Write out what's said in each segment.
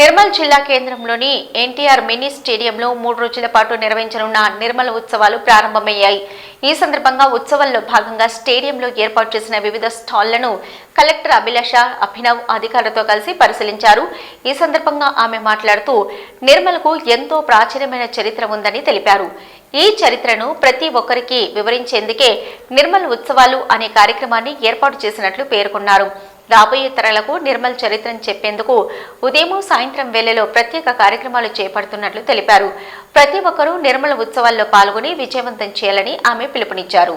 నిర్మల్ జిల్లా కేంద్రంలోని ఎన్టీఆర్ మినీ స్టేడియంలో మూడు రోజుల పాటు నిర్వహించనున్న నిర్మల్ ఉత్సవాలు ప్రారంభమయ్యాయి. ఈ సందర్భంగా ఉత్సవాల్లో భాగంగా స్టేడియంలో ఏర్పాటు చేసిన వివిధ స్టాళ్ళను కలెక్టర్ అభిలాష అభినవ్ అధికారులతో కలిసి పరిశీలించారు. ఈ సందర్భంగా ఆమె మాట్లాడుతూ నిర్మల్కు ఎంతో ప్రాచీనమైన చరిత్ర ఉందని తెలిపారు. ఈ చరిత్రను ప్రతి ఒక్కరికి వివరించేందుకే నిర్మల్ ఉత్సవాలు అనే కార్యక్రమాన్ని ఏర్పాటు చేసినట్లు పేర్కొన్నారు. రాబోయే తరాలకు నిర్మల్ చరిత్రను చెప్పేందుకు ఉదయం సాయంత్రం వేళలో ప్రత్యేక కార్యక్రమాలు చేపడుతున్నట్లు తెలిపారు. ప్రతి ఒక్కరూ నిర్మల ఉత్సవాల్లో పాల్గొని విజయవంతం చేయాలని ఆమె పిలుపునిచ్చారు.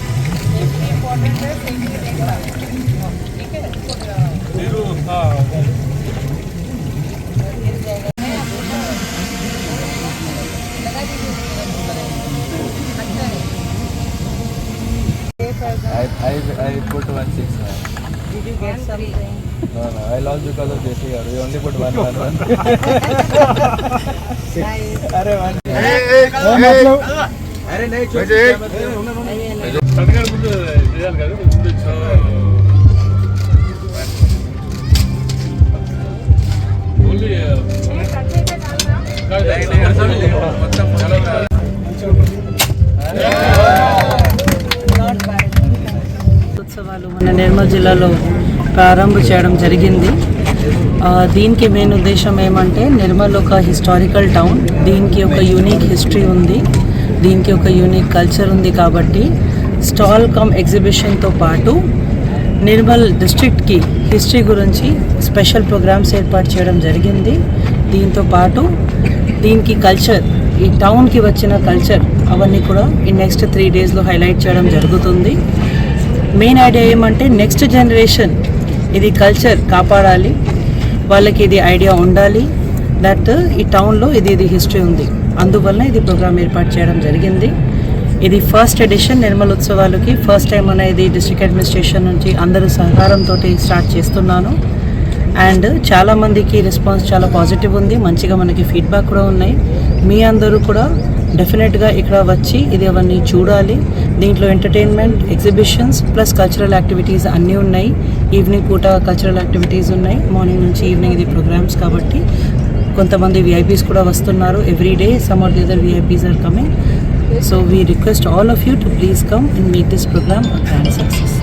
I, I, I put one six now. Did you get something? No, no, I lost because of JCR. We only put one, one, one. nice. अरे one. Hey, hey, hey. मतलब अरे नहीं छोड़ ఉత్సవాలు మన నిర్మల్ జిల్లాలో ప్రారంభం చేయడం జరిగింది. దీనికి మెయిన్ ఉద్దేశం ఏమంటే నిర్మల్ ఒక హిస్టారికల్ టౌన్ దీనికి ఒక యూనిక్ హిస్టరీ ఉంది దీనికి ఒక యూనిక్ కల్చర్ ఉంది కాబట్టి స్టాల్ కమ్ ఎగ్జిబిషన్తో పాటు నిర్మల్ డిస్ట్రిక్ట్కి హిస్టరీ గురించి స్పెషల్ ప్రోగ్రామ్స్ ఏర్పాటు చేయడం జరిగింది. దీంతో పాటు దీనికి కల్చర్ ఈ టౌన్కి వచ్చిన కల్చర్ అవన్నీ కూడా ఈ నెక్స్ట్ త్రీ డేస్లో హైలైట్ చేయడం జరుగుతుంది. మెయిన్ ఐడియా ఏమంటే నెక్స్ట్ జనరేషన్ ఇది కల్చర్ కాపాడాలి. వాళ్ళకి ఇది ఐడియా ఉండాలి. దట్ ఈ టౌన్లో ఇది ఇది హిస్టరీ ఉంది. అందువల్ల ఇది ప్రోగ్రామ్ ఏర్పాటు చేయడం జరిగింది. ఇది ఫస్ట్ ఎడిషన్ నిర్మల్ ఉత్సవాలకి ఫస్ట్ టైం అనేది డిస్ట్రిక్ట్ అడ్మినిస్ట్రేషన్ నుంచి అందరూ సహకారంతో స్టార్ట్ చేస్తున్నాను. అండ్ చాలామందికి రెస్పాన్స్ చాలా పాజిటివ్ ఉంది మంచిగా మనకి ఫీడ్బ్యాక్ కూడా ఉన్నాయి. మీ అందరూ కూడా డెఫినెట్గా ఇక్కడ వచ్చి ఇది అవన్నీ చూడాలి. దీంట్లో entertainment exhibitions plus cultural activities అన్నీ ఉన్నాయి. ఈవినింగ్ పూట కల్చరల్ యాక్టివిటీస్ ఉన్నాయి. మార్నింగ్ నుంచి ఈవినింగ్ ఇది ప్రోగ్రామ్స్ కాబట్టి కొంతమంది విఐపీస్ కూడా వస్తున్నారు. Every day some are the other VIPs are coming So we request all of you to please come and meet this program a grand success.